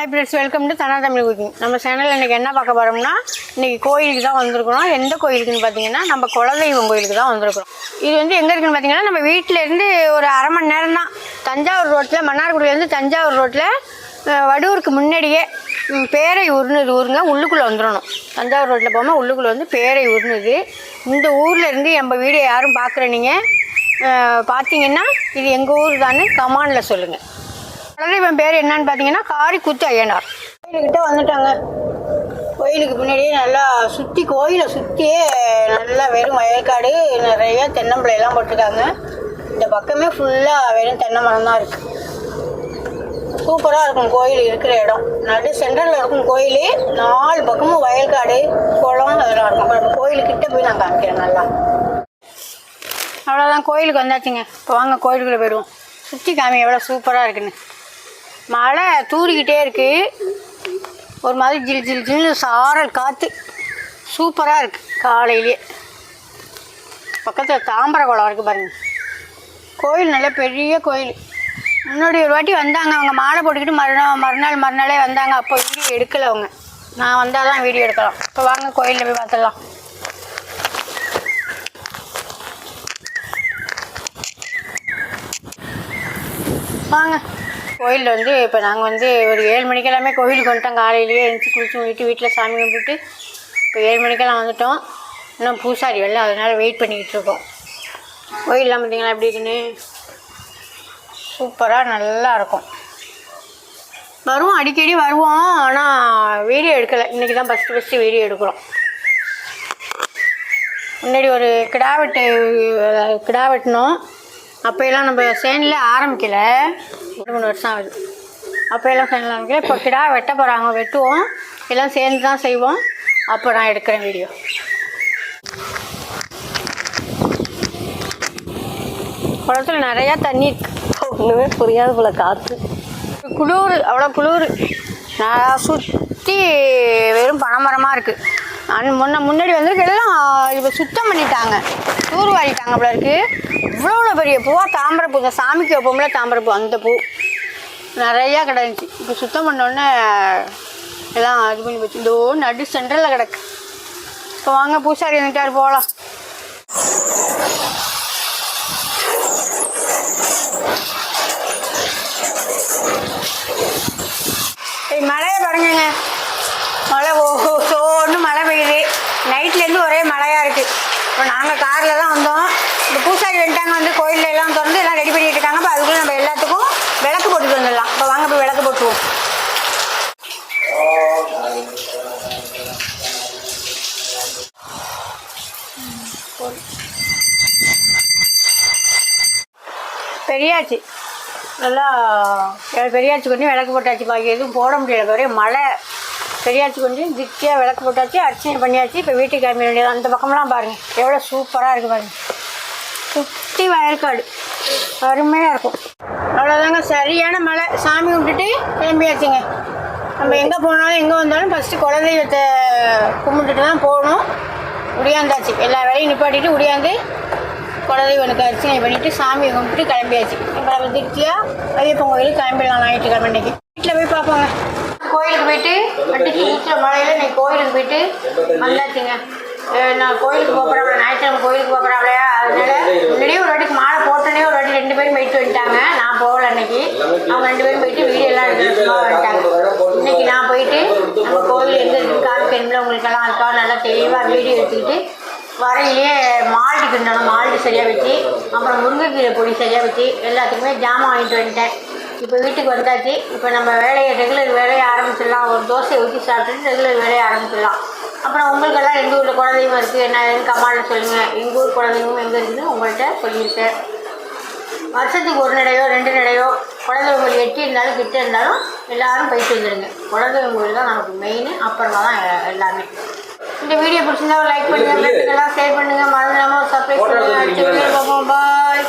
Hi friends welcome to Dhana Tamil cooking நம்ம சேனலில் இன்றைக்கி என்ன பார்க்க போகிறோம்னா இன்றைக்கி கோயிலுக்கு தான் வந்திருக்கிறோம். எந்த கோயிலுக்குன்னு பார்த்தீங்கன்னா நம்ம குலதெய்வம் கோயிலுக்கு தான் வந்திருக்கிறோம். இது வந்து எங்கே இருக்குன்னு பார்த்தீங்கன்னா நம்ம வீட்டிலேருந்து ஒரு அரை மணி நேரம் தான். தஞ்சாவூர் ரோட்டில் மன்னார்குடியிலேருந்து தஞ்சாவூர் ரோட்டில் வடூருக்கு முன்னாடியே பேரை ஊர்னு இது ஊருங்க உள்ளுக்குள்ளே வந்துடணும் தஞ்சாவூர் ரோட்டில் போகாமல் உள்ளுக்குள்ளே வந்து பேரை ஊர்னு இது இந்த ஊரில் இருந்து நம்ம வீடியோ யாரும் பார்க்குற நீங்கள் பார்த்தீங்கன்னா இது எங்கள் ஊர் தானே கமானில் சொல்லுங்கள் இவன் பேர் என்னன்னு பார்த்தீங்கன்னா காரிக்குத்து ஐயனார். கோயிலுக்கிட்ட வந்துட்டாங்க. கோயிலுக்கு பின்னாடியே நல்லா சுற்றி கோயிலை சுற்றியே நல்லா வெறும் வயல்காடு நிறைய தென்னம்பிள்ளையெல்லாம் போட்டிருக்காங்க. இந்த பக்கமே ஃபுல்லாக வெறும் தென்னை மரம் தான் இருக்குது சூப்பராக இருக்கும் கோயில் இருக்கிற இடம். நடு சென்ட்ரலில் இருக்கும் கோயில் நாலு பக்கமும் வயல்காடு குளம் அதெல்லாம் இருக்கும். அப்புறம் நம்ம கோயிலுக்கிட்ட போய் நான் காமிக்கிறேன் நல்லா. அவ்வளோதான் கோயிலுக்கு வந்தாச்சுங்க. இப்போ வாங்க கோயிலுக்குள்ளே போயிடுவோம். சுற்றி காமி எவ்வளோ சூப்பராக இருக்குன்னு. மழை தூறிக்கிட்டே இருக்கு. ஒரு மாதிரி ஜில் ஜில் ஜில்னு சாரல் காற்று சூப்பராக இருக்குது காலையிலேயே பக்கத்தில் தாம்பர குளம் இருக்குது பாருங்கள் கோயில் நல்ல பெரிய கோயில். முன்னாடி ஒரு வாட்டி வந்தாங்க அவங்க மாலை போட்டுக்கிட்டு மறுநாள் மறுநாள் மறுநாளே வந்தாங்க. அப்போ வீடியோ எடுக்கலை அவங்க. நான் வந்தால் தான் வீடியோ எடுக்கலாம். இப்போ வாங்க கோயிலில் போய் பார்த்துடலாம். வாங்க. கோயிலில் வந்து இப்போ நாங்கள் வந்து ஒரு ஏழு மணிக்கெல்லாமே கோயிலுக்கு வந்துட்டோம். காலையிலேயே எழுந்து குளிச்சு முடிட்டு வீட்டில் சாமி கும்பிட்டு இப்போ ஏழு மணிக்கெல்லாம் வந்துட்டோம். இன்னும் பூசாரி வரல அதனால் வெயிட் பண்ணிக்கிட்டு இருக்கோம். கோயிலெலாம் பார்த்திங்களா எப்படி இருக்குன்னு? சூப்பராக நல்லா இருக்கும். வருவோம் அடிக்கடி வருவோம் ஆனால் வீடியோ எடுக்கலை. இன்றைக்கி தான் ஃபஸ்ட்டு ஃபஸ்ட்டு வீடியோ எடுக்கிறோம். முன்னாடி ஒரு கிடா வெட்டு கிடா வெட்டினோம். அப்போயெல்லாம் நம்ம சேனில் ஆரம்பிக்கலை. ரெண்டு மூணு வருஷம் ஆகுது. அப்போயெல்லாம் சேனில் ஆரம்பிக்கல. இப்போ கிடா வெட்ட போகிறாங்க வெட்டுவோம். எல்லாம் சேர்ந்து தான் செய்வோம். அப்போ நான் எடுக்கிறேன் வீடியோ. குளத்துல நிறையா தண்ணி இருக்கு. ஒன்றுமே புரியாது போல காற்று குளிர் அவ்வளோ குளிர். நான் சுற்றி வெறும் பனைமரமாக இருக்குது அன் முன்ன முன்னாடி வந்து எல்லாம் இப்போ சுத்தம் பண்ணிட்டாங்க. தூர் வாரிட்டாங்க போல இருக்கு. இவ்வளோ பெரிய பூவா? தாமரை பூ. இந்த சாமிக்கு வைப்போம்ல தாமரை பூ. அந்த பூ. நிறையா கிடந்துச்சு. இப்போ சுத்தம் பண்ணோடனே எல்லாம் இது பண்ணி போச்சு. இதோ நடு சென்டரில் கிடக்கு. இப்போ வாங்க பூசாரி வந்துட்டார் போகலாம் மழையை பாருங்க மழை ஓ மழை பெய்யுது. நைட்லேருந்து ஒரே மழையாக இருக்குது இப்போ நாங்கள் காரில் தான் வந்தோம். இந்த பூசாரி வந்துட்டாங்க வந்து கோயில்ல எல்லாம் திறந்து எல்லாம் ரெடி பண்ணிட்டு இருக்காங்க. இப்போ அதுக்குள்ளே நம்ம எல்லாத்துக்கும் விளக்கு போட்டுட்டு வந்துடலாம். இப்போ வாங்க போய் விளக்கு போட்டுருவோம். பெரியாச்சு. நல்லா பெரியாச்சு பெரியாச்சி கொஞ்சம் விளக்கு போட்டாச்சு பாக்கி எதுவும் போட முடியல. ஒரே மழை. பெரியாச்சி கொஞ்சம். திருப்தியாக விளக்கு போட்டாச்சு அர்ச்சனை பண்ணியாச்சு. இப்போ வீட்டுக்கு கிளம்ப வேண்டியது அந்த பக்கம்லாம் பாருங்கள் எவ்வளோ சூப்பராக இருக்குது பாருங்கள் சுற்றி வயல்காடு. அருமையாக இருக்கும். அவ்வளோதாங்க சரியான மழை. சாமி கும்பிட்டுட்டு கிளம்பியாச்சுங்க. நம்ம எங்கே போனாலும் எங்கே வந்தாலும் ஃபஸ்ட்டு குலதெய்வத்தை கும்பிட்டுட்டு தான் போகணும். உடையாந்தாச்சு. எல்லா வேலையும் நிப்பாட்டிட்டு உடையாந்து குலதெய்வனுக்கு அர்ச்சனை பண்ணிவிட்டு சாமியை கும்பிட்டு கிளம்பியாச்சு. இப்போ நம்ம திருப்தியாக ஐயப்பன் கோயிலுக்கு கிளம்பிடலாம். ஞாயிற்றுக்கிழமை அன்றைக்கி வீட்டில் போய் பார்ப்போங்க. கோயிலுக்கு போயிட்டு அடிச்சு ஊற்றுற மலையில் இன்னைக்கு கோயிலுக்கு போயிட்டு வந்தாச்சுங்க. நான் கோயிலுக்கு போகிறாங்க ஞாயிற்றுக்கிழமை கோயிலுக்கு போகிறாங்களா அதனால முன்னாடியே ஒரு வாட்டிக்கு மாலை போட்டோன்னே ஒரு வாட்டி ரெண்டு பேரும் போயிட்டு வந்துட்டாங்க. நான் போகல அன்னைக்கு. அவங்க ரெண்டு பேரும் போயிட்டு வீடியோ எல்லாம் எடுத்து வந்துட்டாங்க. இன்னைக்கு நான் போயிட்டு நம்ம கோயில் எங்கே இருக்குன்னு பெண்கள் உங்களுக்கெல்லாம் இருக்கா நல்லா தெளிவாக வீடியோ எடுத்துக்கிட்டு வரையிலேயே மால்ட்டு கிண்டணும் மால்ட்டு சரியாக வச்சு அப்புறம் முருங்கைக்கீரை பொடி சரியாக வச்சு எல்லாத்துக்குமே ஜாமான் வாங்கிட்டு வந்துட்டேன். இப்போ வீட்டுக்கு வந்தாச்சு. இப்போ நம்ம வேலையை ரெகுலர் வேலையை ஆரம்பிச்சிடலாம். ஒரு தோசையை ஊற்றி சாப்பிட்டுட்டு ரெகுலர் வேலையை ஆரம்பிச்சிடலாம். அப்புறம் உங்களுக்கெல்லாம் எங்கள் ஊரில் குலதெய்வம் இருக்குது என்ன கமாலில் சொல்லுங்கள் எங்கள் ஊர் குலதெய்வம் எங்கே இருக்குன்னு உங்கள்கிட்ட சொல்லியிருக்கேன். வருஷத்துக்கு ஒரு நடையோ ரெண்டு நடையோ குலதெய்வம் கோயில் எட்டி இருந்தாலும் கிட்ட இருந்தாலும் எல்லாரும் போயிட்டு வந்துடுங்க குலதெய்வம் கோயில் தான் நமக்கு மெயின் அப்புறமா தான் எல்லாமே. இந்த வீடியோ பிடிச்சிருந்தா லைக் பண்ணுங்க ஃப்ரெண்டுக்கெல்லாம் ஷேர் பண்ணுங்க. மறந்துடாம சப்ஸ்கிரைப் பண்ணுங்க. அடுத்த வீடியோ பார்ப்போம். பாய்